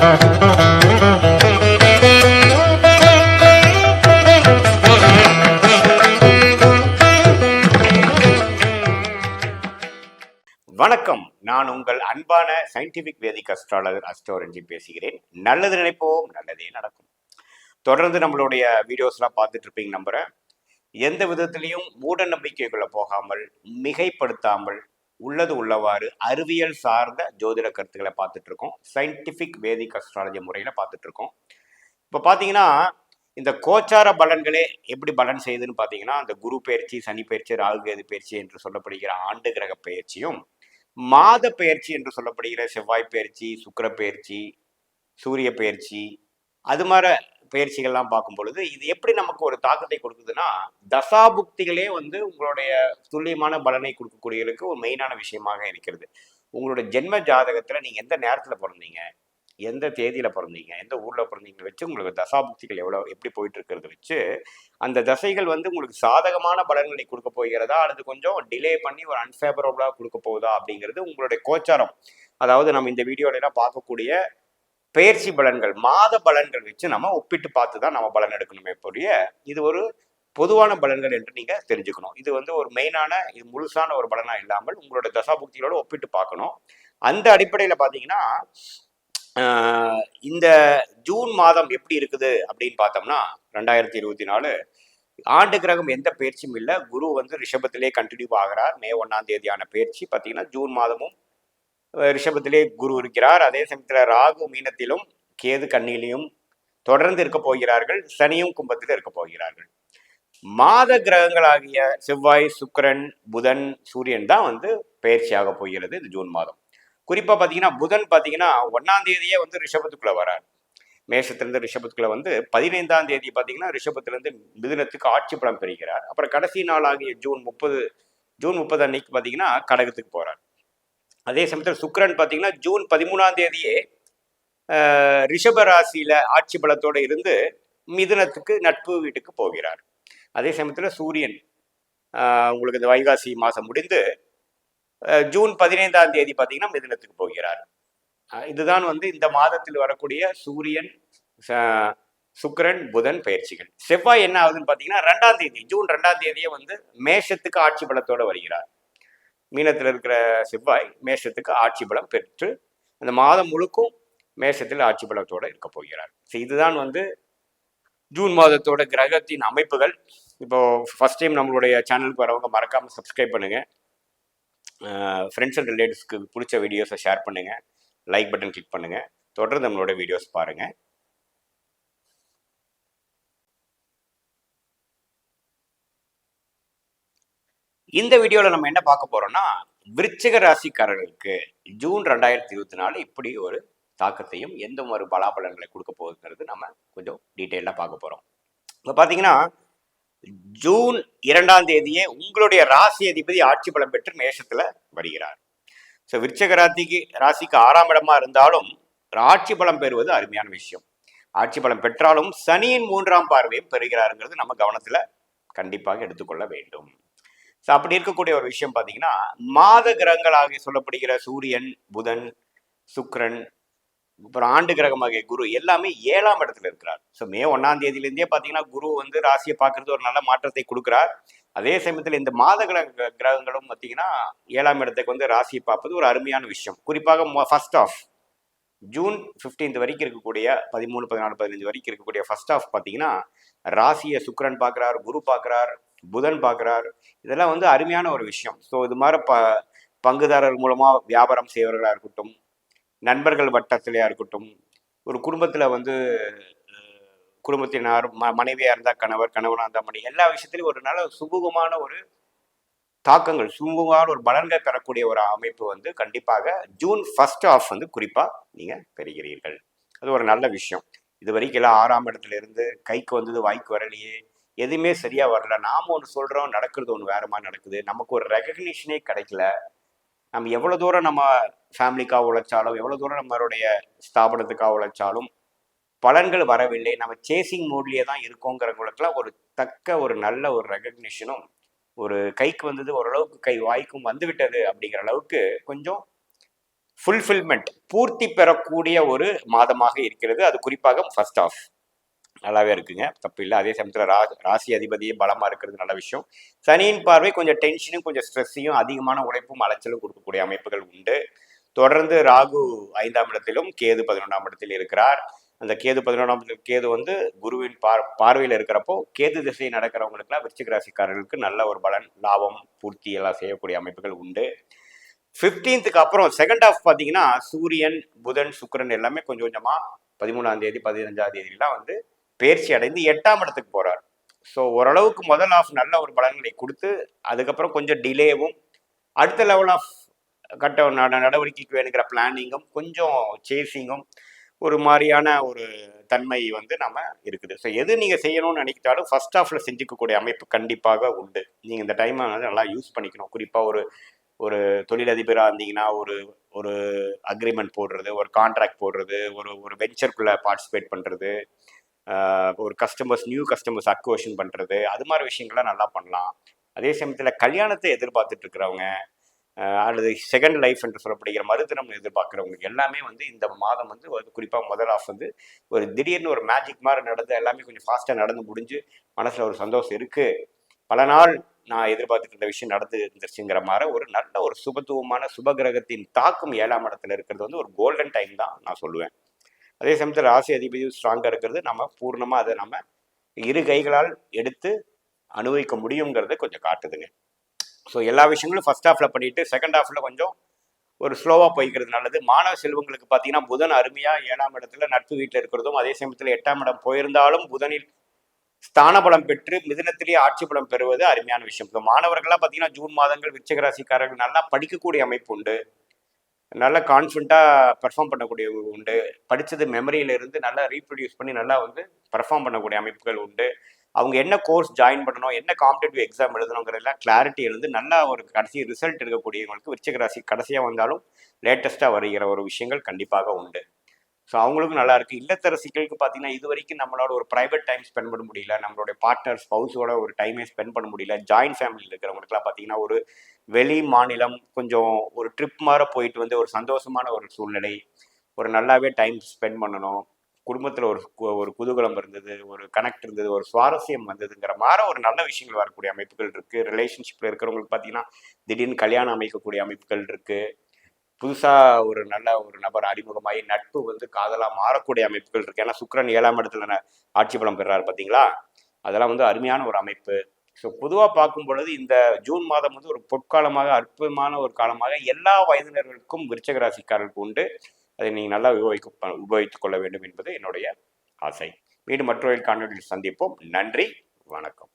வணக்கம். நான் உங்கள் அன்பான சயின்டிபிக் வேதிக் அஸ்ட்ராலஜர் அஸ்ட்ரோரஞ்சி பேசுகிறேன். நல்லது நினைப்போம் நல்லதே நடக்கும். தொடர்ந்து நம்மளுடைய வீடியோஸ்லாம் பார்த்துட்டு இருப்பீங்க நம்புறேன். எந்த விதத்திலையும் மூட நம்பிக்கைக்குள்ளே போகாமல் மிகைப்படுத்தாமல் உள்ளது உள்ளவாறு அறிவியல் சார்ந்த ஜோதிட கருத்துக்களை பார்த்துட்டு இருக்கோம் சயின்டிஃபிக் வேதிக் அஸ்ட்ராலஜி முறையில் பார்த்துட்டு இருக்கோம் இப்போ பார்த்தீங்கன்னா இந்த கோச்சார பலன்களே எப்படி பலன் செய்யுதுன்னு பார்த்தீங்கன்னா அந்த குரு பயிற்சி சனி பயிற்சி ராகுகேது பயிற்சி என்று சொல்லப்படுகிற ஆண்டு கிரக பயிற்சியும் மாத பயிற்சி என்று சொல்லப்படுகிற செவ்வாய் பயிற்சி சுக்கர பயிற்சி சூரிய பயிற்சி அது மாதிரி பயிற்சிகள்லாம் பார்க்கும் பொழுது இது எப்படி நமக்கு ஒரு தாக்கத்தை கொடுக்குதுன்னா தசாபுக்திகளே வந்து உங்களுடைய துல்லியமான பலனை கொடுக்கக்கூடியதுக்கு ஒரு மெயினான விஷயமாக இருக்கிறது. உங்களோட ஜென்ம ஜாதகத்தில் நீங்கள் எந்த நேரத்தில் பிறந்தீங்க? எந்த தேதியில் பிறந்தீங்க? எந்த ஊரில் பிறந்தீங்க வச்சு உங்களுக்கு தசாபுக்திகள் எவ்வளோ எப்படி போயிட்டு இருக்கிறத வச்சு அந்த தசைகள் வந்து உங்களுக்கு சாதகமான பலன்களை கொடுக்க போகிறதா? அல்லது கொஞ்சம் டிலே பண்ணி ஒரு அன்ஃபேவரபுளாக கொடுக்க போகுதா? அப்படிங்கிறது உங்களுடைய கோச்சாரம். அதாவது நம்ம இந்த வீடியோல பார்க்கக்கூடிய பெயர்ச்சி பலன்கள் மாத பலன்கள் வச்சு நம்ம ஒப்பிட்டு பார்த்து தான் நம்ம பலன் எடுக்கணுமே பொரிய இது ஒரு பொதுவான பலன்கள் என்று நீங்க தெரிஞ்சுக்கணும். இது வந்து ஒரு மெயினான இது முழுசான ஒரு பலனா இல்லாமல் உங்களோட தசாபுக்திகளோட ஒப்பிட்டு பார்க்கணும். அந்த அடிப்படையில பாத்தீங்கன்னா ஆஹ், இந்த ஜூன் மாதம் எப்படி இருக்குது அப்படின்னு பார்த்தோம்னா ரெண்டாயிரத்தி இருபத்தி நாலு ஆண்டு கிரகம் எந்த பயிற்சியும் இல்லை. குரு வந்து ரிஷபத்திலே கண்டினியூ ஆகிறார். மே ஒன்னாம் தேதியான பயிற்சி பார்த்தீங்கன்னா ஜூன் மாதமும் ரிஷபத்திலே குரு இருக்கிறார். அதே சமயத்தில் ராகு மீனத்திலும் கேது கண்ணிலையும் தொடர்ந்து இருக்க போகிறார்கள். சனியும் கும்பத்தில் இருக்க போகிறார்கள். மாத கிரகங்களாகிய செவ்வாய் சுக்கிரன் புதன் சூரியன் தான் வந்து பயிற்சியாக போகிறது இந்த ஜூன் மாதம். குறிப்பாக பார்த்தீங்கன்னா புதன் பார்த்தீங்கன்னா ஒன்றாம் தேதியே வந்து ரிஷபத்துக்குள்ளே வரார். மேஷத்திலிருந்து ரிஷபத்துக்குள்ளே வந்து பதினைந்தாம் தேதி பார்த்தீங்கன்னா ரிஷபத்திலிருந்து மிதுனத்துக்கு ஆட்சி பலம் பெறுகிறார். அப்புறம் கடைசி நாளாகிய ஜூன் முப்பது ஜூன் முப்பது அன்னைக்கு பார்த்தீங்கன்னா கடகத்துக்கு போகிறார் அதே சமயத்தில் சுக்கரன் பார்த்தீங்கன்னா ஜூன் பதிமூணாம் தேதியே ரிஷப ஆட்சி பலத்தோடு இருந்து மிதுனத்துக்கு நட்பு வீட்டுக்கு போகிறார். அதே சமயத்தில் சூரியன் உங்களுக்கு இந்த வைகாசி மாதம் முடிந்து ஜூன் பதினைந்தாம் தேதி பார்த்தீங்கன்னா மிதுனத்துக்கு போகிறார். இதுதான் வந்து இந்த மாதத்தில் வரக்கூடிய சூரியன் ச- புதன் பயிற்சிகள். செவ்வாய் என்ன ஆகுதுன்னு பார்த்தீங்கன்னா ரெண்டாம் தேதி ஜூன் ரெண்டாம் தேதியே வந்து மேஷத்துக்கு ஆட்சி பலத்தோடு வருகிறார். மீனத்தில் இருக்கிற செவ்வாய் மேஷத்துக்கு ஆட்சி பலம் பெற்று அந்த மாதம் முழுக்கும் மேஷத்தில் ஆட்சி பலத்தோடு இருக்க போகிறார். ஸோ இதுதான் வந்து ஜூன் மாதத்தோட கிரகத்தின் அமைப்புகள். இப்போ ஃபஸ்ட் டைம் நம்மளுடைய சேனலுக்கு வரவங்க மறக்காமல் சப்ஸ்கிரைப் பண்ணுங்கள் ஃப்ரெண்ட்ஸ் அண்ட் ரிலேட்டிவ்ஸ்க்கு பிடிச்ச வீடியோஸை ஷேர் பண்ணுங்கள் லைக் பட்டன் கிளிக் பண்ணுங்கள் தொடர்ந்து நம்மளோட வீடியோஸ் பாருங்கள் இந்த வீடியோவில் நம்ம என்ன பார்க்க போறோம்னா விருச்சிக ராசிக்காரர்களுக்கு ஜூன் ரெண்டாயிரத்தி இருபத்தி நாலு இப்படி ஒரு தாக்கத்தையும் எந்த ஒரு பலாபலன்களை கொடுக்க போகுதுங்கிறது நம்ம கொஞ்சம் டீட்டெயிலாக பார்க்க போறோம். இப்போ பார்த்தீங்கன்னா ஜூன் இரண்டாம் தேதியே உங்களுடைய ராசி அதிபதி ஆட்சி பலம் பெற்று மேஷத்துல வருகிறார். ஸோ விருச்சக ராசிக்கு ராசிக்கு ஆறாம் இடமா இருந்தாலும் ஆட்சி பலம் பெறுவது அருமையான விஷயம். ஆட்சி பலம் பெற்றாலும் சனியின் மூன்றாம் பார்வையும் பெறுகிறாருங்கிறது நம்ம கவனத்துல கண்டிப்பாக எடுத்துக்கொள்ள வேண்டும். ஸோ அப்படி இருக்கக்கூடிய ஒரு விஷயம் பார்த்தீங்கன்னா மாத கிரகங்களாக சொல்லப்படுகிற சூரியன் புதன் சுக்ரன் அப்புறம் ஆண்டு கிரகமாகிய குரு எல்லாமே ஏழாம் இடத்துல இருக்கிறார். ஸோ மே ஒன்றாம் தேதியிலேருந்தே பார்த்தீங்கன்னா குரு வந்து ராசியை பார்க்கறது ஒரு நல்ல மாற்றத்தை கொடுக்குறார். அதே சமயத்தில் இந்த மாத கிரக கிரகங்களும் பார்த்தீங்கன்னா ஏழாம் இடத்துக்கு வந்து ராசியை பார்ப்பது ஒரு அருமையான விஷயம். குறிப்பாக ஃபர்ஸ்ட் ஆஃப் ஜூன் 15th வரைக்கும் இருக்கக்கூடிய பதிமூணு பதினாலு பதினஞ்சு வரைக்கும் இருக்கக்கூடிய ஃபர்ஸ்ட் ஆஃப் பார்த்தீங்கன்னா ராசியை சுக்கரன் பார்க்குறார் குரு பார்க்குறார் புதன் பார்க்குறார். இதெல்லாம் வந்து அருமையான ஒரு விஷயம். ஸோ இது மாதிரி ப பங்குதாரர் மூலமாக வியாபாரம் செய்வர்களாக இருக்கட்டும் நண்பர்கள் வட்டத்திலையாக இருக்கட்டும் ஒரு குடும்பத்தில் வந்து குடும்பத்தினார் ம மனைவியாக இருந்தால் கணவர் கணவனாக இருந்தால் மனைவி எல்லா விஷயத்திலையும் ஒரு நல்ல சுமூகமான ஒரு தாக்கங்கள் சுமூகமான ஒரு பலன்கள் பெறக்கூடிய ஒரு அமைப்பு வந்து கண்டிப்பாக ஜூன் ஃபர்ஸ்ட் ஆஃப் வந்து குறிப்பாக நீங்கள் பெறுகிறீர்கள். அது ஒரு நல்ல விஷயம். இது வரைக்கும் எல்லாம் ஆறாம் இடத்துல இருந்து கைக்கு வந்தது வாய்க்கு வரலையே எதுவுமே சரியா வரல. நாம ஒன்று சொல்றோம் நடக்கிறது ஒன்று வேற மாதிரி நடக்குது. நமக்கு ஒரு ரெகக்னிஷனே கிடைக்கல. நம்ம எவ்வளோ தூரம் நம்ம ஃபேமிலிக்காக உழைச்சாலும் எவ்வளோ தூரம் நம்மளுடைய ஸ்தாபனத்துக்காக உழைச்சாலும் பலன்கள் வரவில்லை. நம்ம சேசிங் மோட்லேயே தான் இருக்கோங்கிறவங்களுக்குலாம் ஒரு தக்க ஒரு நல்ல ஒரு ரெகக்னிஷனும் ஒரு கைக்கு வந்தது ஓரளவுக்கு கை வாய்க்கும் வந்துவிட்டது அப்படிங்கிற அளவுக்கு கொஞ்சம் ஃபுல்ஃபில்மெண்ட் பூர்த்தி பெறக்கூடிய ஒரு மாதமாக இருக்கிறது. அது குறிப்பாக ஃபர்ஸ்ட் ஆஃப் நல்லாவே இருக்குங்க. தப்பு இல்லை. அதே சமயத்தில் ரா ராசி அதிபதியே பலமாக இருக்கிறது நல்ல விஷயம். சனியின் பார்வை கொஞ்சம் டென்ஷனும் கொஞ்சம் ஸ்ட்ரெஸ்ஸையும் அதிகமான உழைப்பும் அலைச்சலும் கொடுக்கக்கூடிய அமைப்புகள் உண்டு. தொடர்ந்து ராகு ஐந்தாம் இடத்திலும் கேது பதினொன்றாம் இடத்தில் இருக்கிறார். அந்த கேது பதினொன்றாம் கேது வந்து குருவின் பார் பார்வையில் இருக்கிறப்போ கேது திசை நடக்கிறவங்களுக்குலாம் விருச்சிக ராசிக்காரர்களுக்கு நல்ல ஒரு பலன் லாபம் பூர்த்தி எல்லாம் செய்யக்கூடிய அமைப்புகள் உண்டு. ஃபிஃப்டீன்த்துக்கு அப்புறம் செகண்ட் ஆஃப் பார்த்தீங்கன்னா சூரியன் புதன் சுக்கரன் எல்லாமே கொஞ்சம் கொஞ்சமாக பதிமூணாம் தேதி பதினஞ்சாம் தேதியெல்லாம் வந்து பயிற்சி அடைந்து எட்டாம் இடத்துக்கு போகிறார் ஸோ ஓரளவுக்கு முதல் ஆஃப் நல்ல ஒரு பலன்களை கொடுத்து அதுக்கப்புறம் கொஞ்சம் டிலேவும் அடுத்த லெவல் ஆஃப் கட்ட நட- நடவடிக்கைக்கு வேணுங்கிற பிளானிங்கும் கொஞ்சம் சேசிங்கும் ஒரு மாதிரியான ஒரு தன்மை வந்து நம்ம இருக்குது. ஸோ எது நீங்கள் செய்யணும்னு நினைக்கிட்டாலும் ஃபர்ஸ்ட் ஆஃபில் செஞ்சுக்கக்கூடிய அமைப்பு கண்டிப்பாக உண்டு. நீங்கள் இந்த டைமை வந்து நல்லா யூஸ் பண்ணிக்கணும். குறிப்பாக ஒரு ஒரு தொழிலதிபராக இருந்தீங்கன்னா ஒரு ஒரு அக்ரிமெண்ட் போடுறது ஒரு கான்ட்ராக்ட் போடுறது ஒரு ஒரு வெஞ்சருக்குள்ளே பார்ட்டிசிபேட் பண்ணுறது ஒரு கஸ்டமர்ஸ் நியூ கஸ்டமர்ஸ் அக்வேஷன் பண்ணுறது அது மாதிரி விஷயங்கள்லாம் நல்லா பண்ணலாம். அதே சமயத்தில் கல்யாணத்தை எதிர்பார்த்துட்டு இருக்கிறவங்க அல்லது செகண்ட் லைஃப் என்று சொல்லப்படுகிற மறுதினம் எதிர்பார்க்குறவங்களுக்கு எல்லாமே வந்து இந்த மாதம் வந்து குறிப்பாக முதல் ஆஃப் வந்து ஒரு திடீர்னு ஒரு மேஜிக் மாதிரி நடந்து எல்லாமே கொஞ்சம் ஃபாஸ்ட்டாக நடந்து முடிஞ்சு மனசில் ஒரு சந்தோஷம் இருக்குது பல நாள் நான் எதிர்பார்த்துட்டு இருந்த விஷயம் நடந்து இருந்துருச்சுங்கிற மாதிரி ஒரு நல்ல ஒரு சுபத்துவமான சுபகிரகத்தின் தாக்கம் ஏழாம் இடத்துல இருக்கிறது வந்து ஒரு கோல்டன் டைம் தான் நான் சொல்லுவேன். அதே சமயத்தில் ராசி அதிபதி ஸ்ட்ராங்காக இருக்கிறது. நம்ம பூர்ணமாக அதை நம்ம இரு கைகளால் எடுத்து அனுபவிக்க முடியுங்கிறத கொஞ்சம் காட்டுதுங்க. ஸோ எல்லா விஷயங்களும் ஃபஸ்ட் ஹாஃபில் பண்ணிவிட்டு செகண்ட் ஹாஃபில் கொஞ்சம் ஒரு ஸ்லோவாக போய்க்கிறது நல்லது. மாணவ செல்வங்களுக்கு பார்த்தீங்கன்னா புதன் அருமையாக ஏழாம் இடத்துல நட்பு வீட்டில் இருக்கிறதும் அதே சமயத்தில் எட்டாம் இடம் போயிருந்தாலும் புதனில் ஸ்தான பலம் பெற்று மிதனத்திலேயே ஆட்சி பலம் பெறுவது அருமையான விஷயம். இப்போ மாணவர்கள்லாம் பார்த்தீங்கன்னா ஜூன் மாதங்கள் விச்சகராசிக்காரர்கள் நல்லா படிக்கக்கூடிய அமைப்பு உண்டு. நல்ல கான்ஃபிடண்ட்டாக பெர்ஃபார்ம் பண்ணக்கூடிய உண்டு. படித்தது மெமரியிலிருந்து நல்லா ரீப்ரொடியூஸ் பண்ணி நல்லா வந்து பெர்ஃபார்ம் பண்ணக்கூடிய அமைப்புகள் உண்டு. அவங்க என்ன கோர்ஸ் ஜாயின் பண்ணணும் என்ன காம்படேட்டிவ் எக்ஸாம் எழுதணுங்கிறதெல்லாம் கிளாரிட்டி இருந்து நல்லா ஒரு கடைசி ரிசல்ட் இருக்கக்கூடியவங்களுக்கு விருச்சிக ராசி கடைசியாக வந்தாலும் லேட்டஸ்ட்டாக வருகிற ஒரு விஷயங்கள் கண்டிப்பாக உண்டு. ஸோ அவங்களுக்கும் நல்லா இருக்கு. இல்லத்தரசிகளுக்கு பார்த்தீங்கன்னா இது வரைக்கும் நம்மளோட ஒரு ப்ரைவேட் டைம் ஸ்பெண்ட் பண்ண முடியல. நம்மளுடைய பார்ட்னர் ஸ்பௌஸோட ஒரு டைமே ஸ்பெண்ட் பண்ண முடியல. ஜாயின்ட் ஃபேமிலியில் இருக்கிறவங்களுக்குலாம் பார்த்தீங்கன்னா ஒரு வெளி மாநிலம் கொஞ்சம் ஒரு ட்ரிப் மாதிரி போயிட்டு வந்து ஒரு சந்தோஷமான ஒரு சூழ்நிலை ஒரு நல்லாவே டைம் ஸ்பெண்ட் பண்ணணும். குடும்பத்தில் ஒரு கு- ஒரு குதூகலம் இருந்தது ஒரு கனெக்ட் இருந்தது ஒரு சுவாரஸ்யம் வந்ததுங்கிற மாதிரி ஒரு நல்ல விஷயங்கள் வரக்கூடிய அமைப்புகள் இருக்குது ரிலேஷன்ஷிப்பில் இருக்கிறவங்களுக்கு பார்த்தீங்கன்னா திடீர்னு கல்யாணம் அமைக்கக்கூடிய அமைப்புகள் இருக்குது புதுசாக ஒரு நல்ல ஒரு நபர் அறிமுகமாகி நட்பு வந்து காதலாக மாறக்கூடிய அமைப்புகள் இருக்கு. ஏன்னா சுக்ரன் ஏழாம் இடத்துல ஆட்சி பலம் பெறாரு பார்த்தீங்களா அதெல்லாம் வந்து அருமையான ஒரு அமைப்பு. ஸோ பொதுவாக பார்க்கும் பொழுது இந்த ஜூன் மாதம் வந்து ஒரு பொற்காலமாக அற்புதமான ஒரு காலமாக எல்லா வயதினர்களுக்கும் விருச்சக ராசிக்காரர்களுக்கு உண்டு. அதை நீங்கள் நல்லா உபயோகிக்க உபயோகித்துக் கொள்ள வேண்டும் என்பது என்னுடைய ஆசை. மீண்டும் மற்றொரு காணொலியில் சந்திப்போம். நன்றி வணக்கம்.